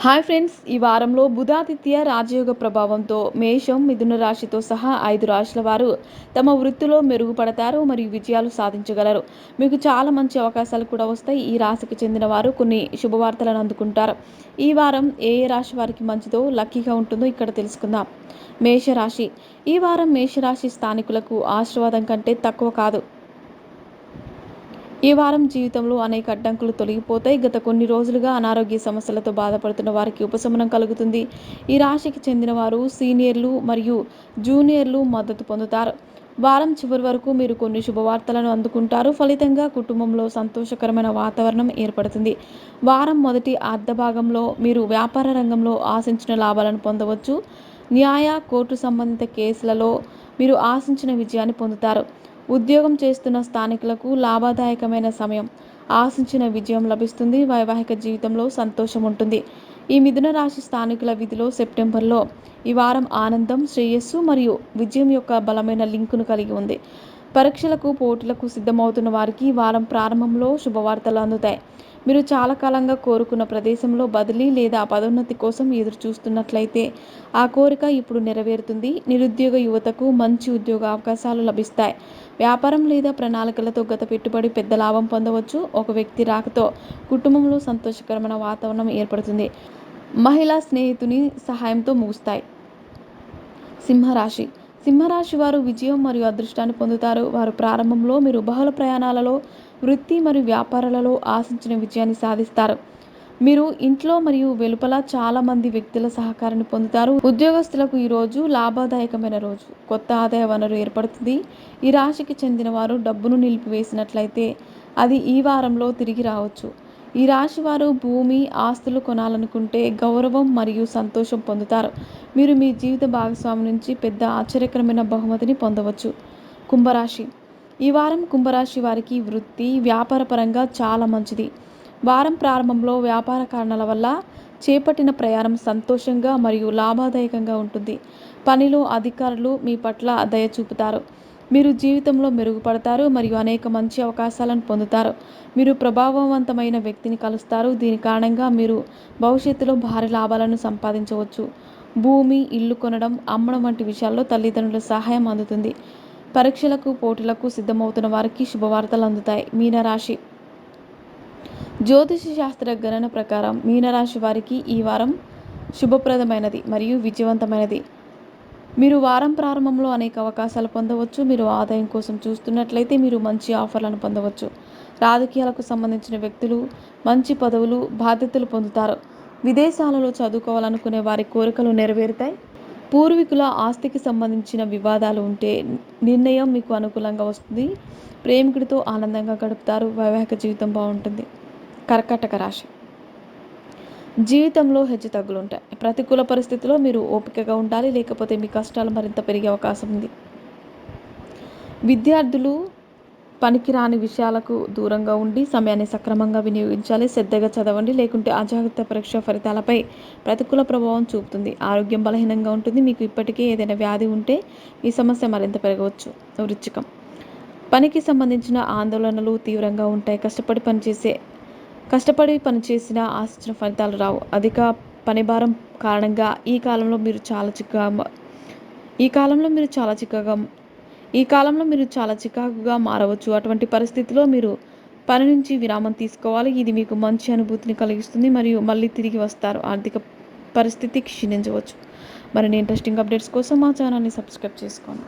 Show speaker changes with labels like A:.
A: Hi friends ఈ వారంలో బుధాదిత్య రాజయోగ ప్రభావంతో మేషం మిథున రాశితో సహా ఐదు రాశుల వారు తమ వృత్తిలో మెరుగుపడతారు మరియు విజయాలు సాధించగలరు. మీకు చాలా మంచి అవకాశాలు కూడా వస్తాయి. ఈ రాశికి చెందిన వారు కొన్ని శుభవార్తలను అందుకుంటారు. ఈ వారం ఏ ఏ రాశి వారికి మంచిదో లక్కీగా ఉంటుందో ఇక్కడ తెలుసుకుందాం. మేషరాశి. ఈ వారం మేషరాశి స్థానికులకు ఆశీర్వాదం కంటే తక్కువ కాదు. ఈ వారం జీవితంలో అనేక అడ్డంకులు తొలగిపోతాయి. గత కొన్ని రోజులుగా అనారోగ్య సమస్యలతో బాధపడుతున్న వారికి ఉపశమనం కలుగుతుంది. ఈ రాశికి చెందిన వారు సీనియర్లు మరియు జూనియర్లు మద్దతు పొందుతారు. వారం చివరి వరకు మీరు కొన్ని శుభవార్తలను అందుకుంటారు. ఫలితంగా కుటుంబంలో సంతోషకరమైన వాతావరణం ఏర్పడుతుంది. వారం మొదటి అర్ధభాగంలో మీరు వ్యాపార రంగంలో ఆశించిన లాభాలను పొందవచ్చు. న్యాయ కోర్టు సంబంధిత కేసులలో మీరు ఆశించిన విజయాన్ని పొందుతారు. ఉద్యోగం చేస్తున్న స్థానికులకు లాభదాయకమైన సమయం. ఆశించిన విజయం లభిస్తుంది. వైవాహిక జీవితంలో సంతోషం ఉంటుంది. ఈ మిథున రాశి స్థానికుల విధిలో సెప్టెంబర్లో ఈ వారం ఆనందం శ్రేయస్సు మరియు విజయం యొక్క బలమైన లింకును కలిగి ఉంది. పరీక్షలకు పోటీలకు సిద్ధమవుతున్న వారికి వారం ప్రారంభంలో శుభవార్తలు అందుతాయి. మీరు చాలా కాలంగా కోరుకున్న ప్రదేశంలో బదిలీ లేదా పదోన్నతి కోసం ఎదురు చూస్తున్నట్లయితే ఆ కోరిక ఇప్పుడు నెరవేరుతుంది. నిరుద్యోగ యువతకు మంచి ఉద్యోగ అవకాశాలు లభిస్తాయి. వ్యాపారం లేదా ప్రణాళికలతో గత పెట్టుబడి పెద్ద లాభం పొందవచ్చు. ఒక వ్యక్తి రాకతో కుటుంబంలో సంతోషకరమైన వాతావరణం ఏర్పడుతుంది. మహిళా స్నేహితుని సహాయంతో ముగుస్తాయి. సింహరాశి సింహరాశి వారు విజయం మరియు అదృష్టాన్ని పొందుతారు. వారు ప్రారంభంలో మీరు బహుళ ప్రయాణాలలో వృత్తి మరియు వ్యాపారాలలో ఆశించిన విజయాన్ని సాధిస్తారు. మీరు ఇంట్లో మరియు వెలుపల చాలామంది వ్యక్తుల సహకారాన్ని పొందుతారు. ఉద్యోగస్తులకు ఈరోజు లాభదాయకమైన రోజు. కొత్త ఆదాయ వనరు ఏర్పడుతుంది. ఈ రాశికి చెందిన వారు డబ్బును నిలిపివేసినట్లయితే అది ఈ వారంలో తిరిగి రావచ్చు. ఈ రాశి వారు భూమి ఆస్తులు కొనాలనుకుంటే గౌరవం మరియు సంతోషం పొందుతారు. మీరు మీ జీవిత భాగస్వామి నుంచి పెద్ద ఆశ్చర్యకరమైన బహుమతిని పొందవచ్చు. కుంభరాశి. ఈ వారం కుంభరాశి వారికి వృత్తి వ్యాపార పరంగా చాలా మంచిది. వారం ప్రారంభంలో వ్యాపార కారణాల వల్ల చేపట్టిన ప్రయాణం సంతోషంగా మరియు లాభదాయకంగా ఉంటుంది. పనిలో అధికారులు మీ పట్ల దయ చూపుతారు. మీరు జీవితంలో మెరుగుపడతారు మరియు అనేక మంచి అవకాశాలను పొందుతారు. మీరు ప్రభావవంతమైన వ్యక్తిని కలుస్తారు. దీని కారణంగా మీరు భవిష్యత్తులో భారీ లాభాలను సంపాదించవచ్చు. భూమి ఇల్లు కొనడం అమ్మడం వంటి విషయాల్లో తల్లిదండ్రుల సహాయం అందుతుంది. పరీక్షలకు పోటీలకు సిద్ధమవుతున్న వారికి శుభవార్తలు అందుతాయి. మీనరాశి. జ్యోతిష శాస్త్ర గణన ప్రకారం మీనరాశి వారికి ఈ వారం శుభప్రదమైనది మరియు విజయవంతమైనది. మీరు వారం ప్రారంభంలో అనేక అవకాశాలు పొందవచ్చు. మీరు ఆదాయం కోసం చూస్తున్నట్లయితే మీరు మంచి ఆఫర్లను పొందవచ్చు. రాజకీయాలకు సంబంధించిన వ్యక్తులు మంచి పదవులు బాధ్యతలు పొందుతారు. విదేశాలలో చదువుకోవాలనుకునే వారి కోరికలు నెరవేరుతాయి. పూర్వీకుల ఆస్తికి సంబంధించిన వివాదాలు ఉంటే నిర్ణయం మీకు అనుకూలంగా వస్తుంది. ప్రేమికుడితో ఆనందంగా గడుపుతారు. వైవాహిక జీవితం బాగుంటుంది. కర్కటక రాశి. జీవితంలో హెచ్చు తగ్గులు ఉంటాయి. ప్రతికూల పరిస్థితిలో మీరు ఓపికగా ఉండాలి లేకపోతే మీ కష్టాలు మరింత పెరిగే అవకాశం ఉంది. విద్యార్థులు పనికిరాని విషయాలకు దూరంగా ఉండి సమయాన్ని సక్రమంగా వినియోగించాలి శ్రద్ధగా చదవండి లేకుంటే అజాగ్రత్త పరీక్ష ఫలితాలపై ప్రతికూల ప్రభావం చూపుతుంది. ఆరోగ్యం బలహీనంగా ఉంటుంది. మీకు ఇప్పటికే ఏదైనా వ్యాధి ఉంటే ఈ సమస్య మరింత పెరగవచ్చు. వృచ్చికం. పనికి సంబంధించిన ఆందోళనలు తీవ్రంగా ఉంటాయి. కష్టపడి పనిచేసే కష్టపడి పనిచేసిన ఆశించిన ఫలితాలు రావు. అధిక పనిభారం కారణంగా ఈ కాలంలో మీరు చాలా చిక్కగా ఈ కాలంలో మీరు చాలా చిక్కగా ఈ కాలంలో మీరు చాలా చికాకుగా మారవచ్చు. అటువంటి పరిస్థితిలో మీరు పని నుంచి విరామం తీసుకోవాలి. ఇది మీకు మంచి అనుభూతిని కలిగిస్తుంది మరియు మళ్ళీ తిరిగి వస్తారు. ఆర్థిక పరిస్థితి క్షీణించవచ్చు. మరిన్ని ఇంట్రెస్టింగ్ అప్డేట్స్ కోసం మా ఛానల్ని సబ్స్క్రైబ్ చేసుకోండి.